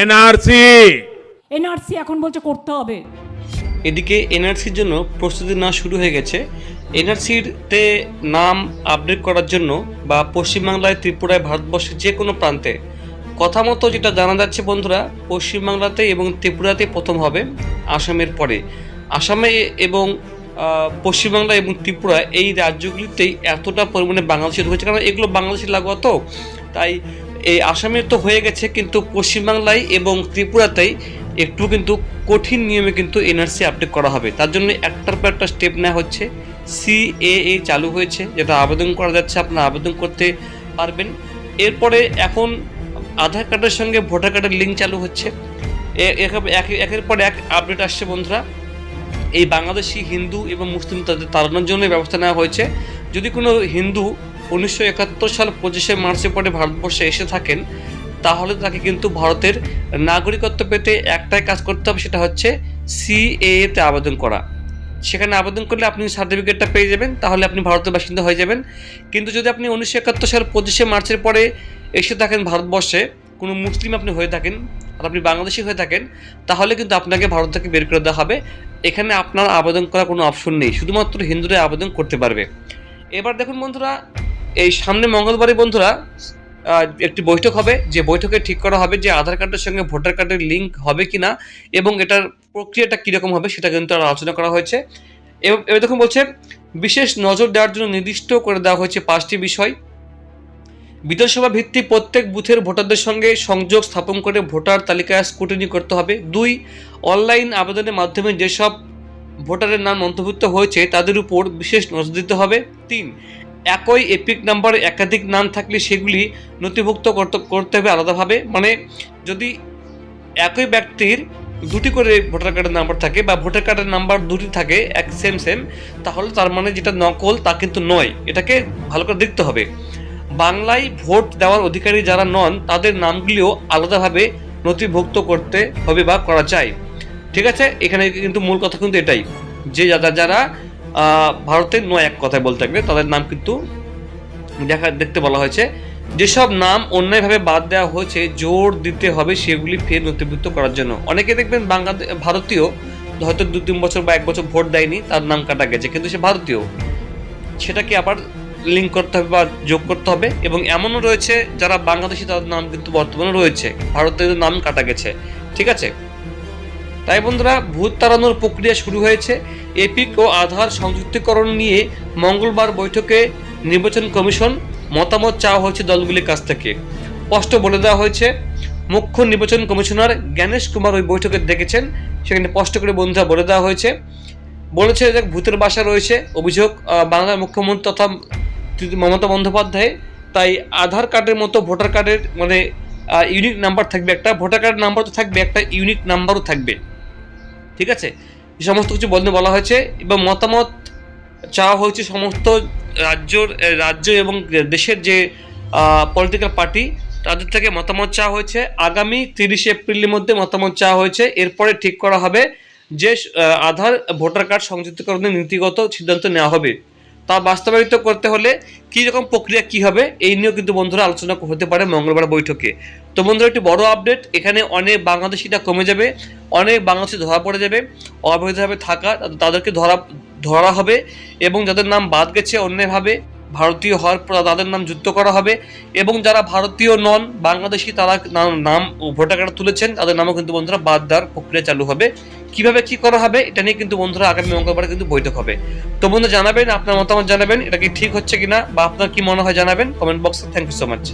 NRC. NRC এখন বলছে করতে হবে। এদিকে এনআরসির জন্য প্রস্তুতি না শুরু হয়ে গেছে। এনআরসিতে নাম আপডেট করার জন্য বা পশ্চিমবাংলায় ত্রিপুরায় ভারতবর্ষের যে কোনো প্রান্তে কথা মতো যেটা জানা যাচ্ছে বন্ধুরা পশ্চিমবাংলাতে এবং ত্রিপুরাতে প্রথম হবে আসামের পরে। আসামে এবং পশ্চিমবাংলা এবং ত্রিপুরা এই রাজ্যগুলিতেই এতটা পরিমাণে বাংলাদেশি রয়েছে। কারণ এগুলো বাংলাদেশি লাগোয়া তো তাই এই আসামের তো হয়ে গেছে, কিন্তু পশ্চিমবাংলায় এবং ত্রিপুরাতেই একটু কিন্তু কঠিন নিয়মে কিন্তু এনআরসি আপডেট করা হবে। তার জন্য একটার পর একটা স্টেপ নেওয়া হচ্ছে। সিএএ চালু হয়েছে, যেটা আবেদন করা যাচ্ছে, আপনারা আবেদন করতে পারবেন। এরপরে এখন আধার কার্ডের সঙ্গে ভোটার কার্ডের লিঙ্ক চালু হচ্ছে। একের পর এক আপডেট আসছে বন্ধুরা। এই বাংলাদেশি, হিন্দু এবং মুসলিম তাদের তাড়ানোর জন্য ব্যবস্থা নেওয়া হয়েছে। যদি কোনো হিন্দু উনিশশো একাত্তর সাল পঁচিশে মার্চের পরে ভারতবর্ষে এসে থাকেন, তাহলে তাকে কিন্তু ভারতের নাগরিকত্ব পেতে একটাই কাজ করতে হবে, সেটা হচ্ছে সিএএ তে আবেদন করা। সেখানে আবেদন করলে আপনি সার্টিফিকেটটা পেয়ে যাবেন, তাহলে আপনি ভারতের বাসিন্দা হয়ে যাবেন। কিন্তু যদি আপনি উনিশশো একাত্তর সাল পঁচিশে মার্চের পরে এসে থাকেন ভারতবর্ষে, কোনো মুসলিম আপনি হয়ে থাকেন, আর আপনি বাংলাদেশি হয়ে থাকেন, তাহলে কিন্তু আপনাকে ভারত থেকে বের করে দেওয়া হবে। এখানে আপনার আবেদন করার কোনো অপশন নেই, শুধুমাত্র হিন্দুরা আবেদন করতে পারবে। এবার দেখুন বন্ধুরা এই সামনে মঙ্গলবারই বন্ধুরা একটি বৈঠক হবে। যে বৈঠকে ঠিক করা হবে যে আধার কার্ডের সঙ্গে ভোটার কার্ডের লিঙ্ক হবে কিনা এবং এটার প্রক্রিয়াটা কীরকম হবে সেটা কিন্তু আলোচনা করা হয়েছে। এবং দেখুন বলছে, বিশেষ নজর দেওয়ার জন্য নির্দিষ্ট করে দেওয়া হয়েছে পাঁচটি বিষয়। বিধানসভা ভিত্তিক প্রত্যেক বুথের ভোটারদের সঙ্গে সংযোগ স্থাপন করে ভোটার তালিকায় স্কুটিনি করতে হবে। দুই অনলাইন আবেদনের মাধ্যমে যেসব ভোটারের নাম অন্তর্ভুক্ত হয়েছে তাদের উপর বিশেষ নজর দিতে হবে। তিন একই এপিক নাম্বারে একাধিক নাম থাকলে সেগুলি নথিভুক্ত করতে হবে আলাদাভাবে। মানে যদি একই ব্যক্তির দুটি করে ভোটার কার্ডের নাম্বার থাকে বা ভোটার কার্ডের নাম্বার দুটি থাকে, এক সেম সেম তাহলে তার মানে যেটা নকল তা কিন্তু নয়। এটাকে ভালো করে দেখতে হবে। বাংলায় ভোট দেওয়ার অধিকারী যারা নন, তাদের নামগুলিও আলাদাভাবে নথিভুক্ত করতে হবে বা করা যায়। ঠিক আছে? এখানে কিন্তু মূল কথা কিন্তু এটাই। যে যারা যারা ভারতের নয় এক কথায় বলতে গেলে তাদের নাম কিন্তু দেখা, দেখতে বলা হয়েছে। যেসব নাম অন্যায়ভাবে বাদ দেওয়া হয়েছে, জোর দিতে হবে সেগুলি ফের নথিভুক্ত করার জন্য। অনেকে দেখবেন বাংলাদেশ ভারতীয় হয়তো দু তিন বছর বা এক বছর ভোট দেয়নি, তার নাম কাটা গেছে, কিন্তু সে ভারতীয়। সেটাকে আবার লিঙ্ক করতে হবে বা যোগ করতে হবে এবং এমনও রয়েছে যারা বাংলাদেশি তাদের নাম কিন্তু বর্তমানে রয়েছে। ভারতের নাম কাটা গেছে। ঠিক আছে? তাই বন্ধুরা ভূত তাড়ানোর প্রক্রিয়া শুরু হয়েছে। এপিক ও আধার সংযুক্তিকরণ নিয়ে মঙ্গলবার বৈঠকে নির্বাচন কমিশন মতামত চাওয়া হয়েছে দলগুলির কাছ থেকে। স্পষ্ট বলে দেওয়া হয়েছে, মুখ্য নির্বাচন কমিশনার জ্ঞানেশ কুমার ওই বৈঠকে দেখেছেন, সেখানে স্পষ্ট করে বন্ধুরা বলে দেওয়া হয়েছে। বলেছে যে ভূতের বাসা রয়েছে, অভিযোগ বাংলার মুখ্যমন্ত্রী তথা মমতা বন্দ্যোপাধ্যায়। তাই আধার কার্ডের মতো ভোটার কার্ডের মানে ইউনিক নাম্বার থাকবে একটা, ভোটার কার্ড নাম্বার তো থাকবে একটা, ইউনিক নাম্বারও থাকবে। ঠিক আছে? এই সমস্ত কিছু বলতে বলা হয়েছে। এবং মতামত চাওয়া হয়েছে সমস্ত রাজ্যর রাজ্য এবং দেশের যে পলিটিক্যাল পার্টি তাদের থেকে মতামত চাওয়া হয়েছে। আগামী তিরিশে এপ্রিলের মধ্যে মতামত চাওয়া হয়েছে। এরপরে ঠিক করা হবে যে আধার, ভোটার কার্ড সংযুক্তকরণের নীতিগত সিদ্ধান্ত নেওয়া হবে। তা বাস্তবায়িত করতে হলে কী রকম প্রক্রিয়া, কী হবে, এই নিয়েও কিন্তু বন্ধুরা আলোচনা হতে পারে মঙ্গলবার বৈঠকে। তো বন্ধুরা, একটি বড় আপডেট এখানে অনেক বাংলাদেশিটা কমে যাবে, অনেক বাংলাদেশি ধরা পড়ে যাবে, অবৈধভাবে থাকা তাদেরকে ধরা ধরা হবে এবং যাদের নাম বাদ গেছে অন্যভাবে ভারতীয় হওয়ার পর তাদের নাম যুক্ত করা হবে এবং যারা ভারতীয় নন, বাংলাদেশি তারা নাম- ভোটার কার্ড তুলেছেন, তাদের নামও কিন্তু বন্ধুরা বাদ দেওয়ার প্রক্রিয়া চালু হবে। কীভাবে কি করা হবে, এটা নিয়ে কিন্তু বন্ধুরা আগামী মঙ্গলবার কিন্তু বৈঠক হবে। তো বন্ধু, জানাবেন, আপনার মতামত জানাবেন, এটা কি ঠিক হচ্ছে কিনা বা আপনার কি মনে হয় জানাবেন কমেন্ট বক্সে থ্যাংক ইউ সো মাচ